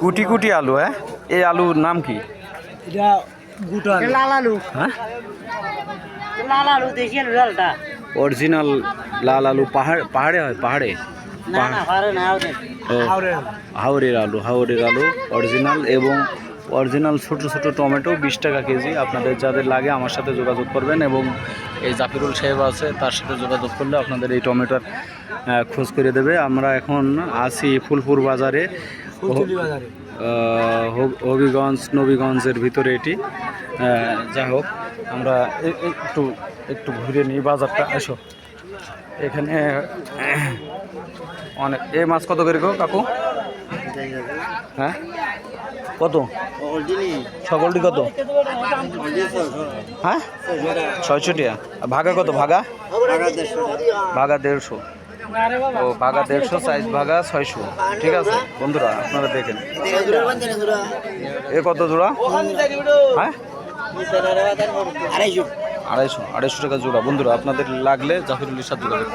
কুটি কুটি আলু হ্যাঁ? এই আলুর নাম কি? এটা গুটা লাল আলু। হ্যাঁ? লাল আলু দেশি আলু লালটা। অরিজিনাল লাল আলু পাহাড় পাহাড়ে হয় পাহাড়ে? হাওড়ের আলু। হাওড়ের আলু অরিজিনাল এবং অরিজিনাল ছোট ছোট টমেটো বিশ টাকা কেজি। আপনাদের যাদের লাগে আমার সাথে যোগাযোগ করবেন এবং এই জাফিরুল সাহেব আছে তার সাথে যোগাযোগ করলে আপনাদের এই টমেটোর খোঁজ করে দেবে। আমরা এখন আছি ফুলপুর বাজারে। হবিগঞ্জ নবীগঞ্জের ভিতরে এটি। যাই হোক আমরা একটু একটু ঘুরে নিই বাজারটা। এসো এখানে অনেক এই মাছ কত করে গো কাকু? হ্যাঁ? কত? সকলটি কত? হ্যাঁ? ছয়শো আর ভাগা কত? ভাগা? ভাগা দেড়শো। ও ভাগা দেড়শো সাইজ ভাগা ছয়শো। ঠিক আছে? বন্ধুরা আপনারা দেখেন। এ কত জোড়া? হ্যাঁ? আড়াইশো। আড়াইশো আড়াইশো টাকা জোড়া। বন্ধুরা আপনাদের লাগলে জাফিরুলের সাথে যোগাযোগ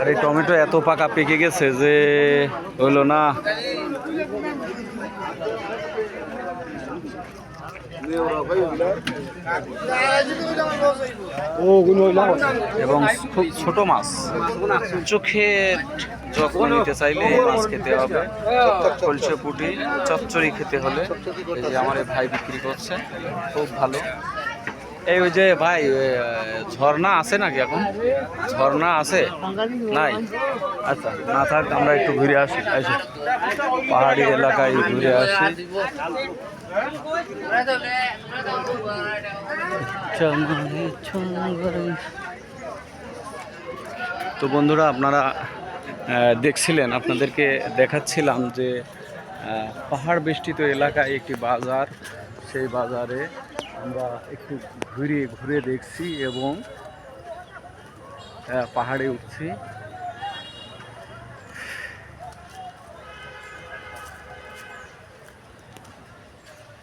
আর এই টমেটো এত পাকা পেকে গেছে যে হইল না। এবং খুব ছোট মাছ। চোখে যত্ন নিতে চাইলে মাছ খেতে হবে। কলসে পুটি, চচ্চড়ি খেতে হলে। এই যে আমার ভাই বিক্রি করছে, খুব ভালো। এই ওই যে ভাই ঝর্ণা আছে নাকি এখন? ঝর্ণা আছে? নাই? আচ্ছা না থাক, আমরা একটু ঘুরে আসি। আসি পাহাড়ি এলাকায় ঘুরে আসি। তো বন্ধুরা, আপনারা দেখছিলেন, আপনাদেরকে দেখাচ্ছিলাম যে পাহাড় বেষ্টিত এলাকায় একটি বাজার। সেই বাজারে আমরা একটু ঘুরে ঘুরে দেখছি এবং পাহাড়ে উঠছি।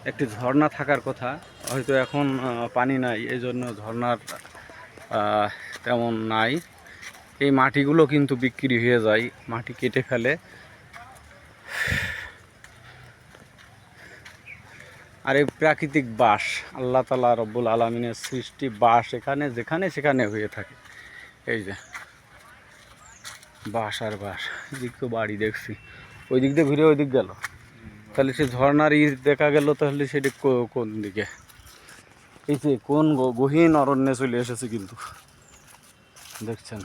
একটি ঝর্ণা থাকার কথা, হয়তো এখন পানি নাই এই জন্য ঝর্ণার তেমন নাই। এই মাটিগুলো কিন্তু বিক্রি হয়ে যায়, মাটি কেটে ফেলে। আর এই প্রাকৃতিক বাস, আল্লাহ তালা রব্বুল আলমিনের সৃষ্টি বাস এখানে, যেখানে সেখানে হয়ে থাকে। এই যে, বাস আর বাস, এদিক তো বাড়ি দেখছি। ওই দিক দিয়ে ঘুরে ওই দিক গেল। তাহলে সে ঝর্নার ই দেখা গেল, তাহলে সেটি কোন দিকে? এই যে কোন গহীন অরণ্যে চলে এসেছে কিন্তু। দেখছেন?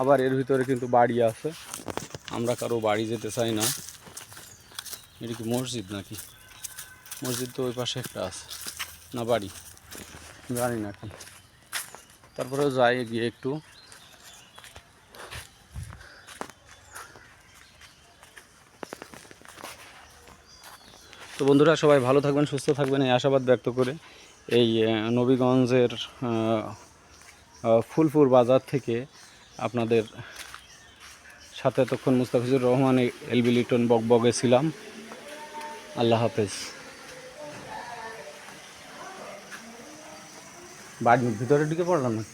আবার এর ভিতরে কিন্তু বাড়ি আছে। আমরা কারও বাড়ি যেতে চাই না। এটা কি মসজিদ নাকি? মসজিদ তো ওই পাশে একটা আছে, না বাড়ি? জানি না কি তারপরেও যাই গিয়ে একটু। তো বন্ধুরা, সবাই ভালো থাকবেন, সুস্থ থাকবেন, এই আশাবাদ ব্যক্ত করে এই নবীগঞ্জের ফুলপুর বাজার থেকে আপনাদের সাথে এতক্ষণ মুস্তাফিজুর রহমান এলবি লিটন বক বকবগে ছিলাম। আল্লাহ হাফেজ। বাড়ির ভিতরে ঢুকে পড়লাম না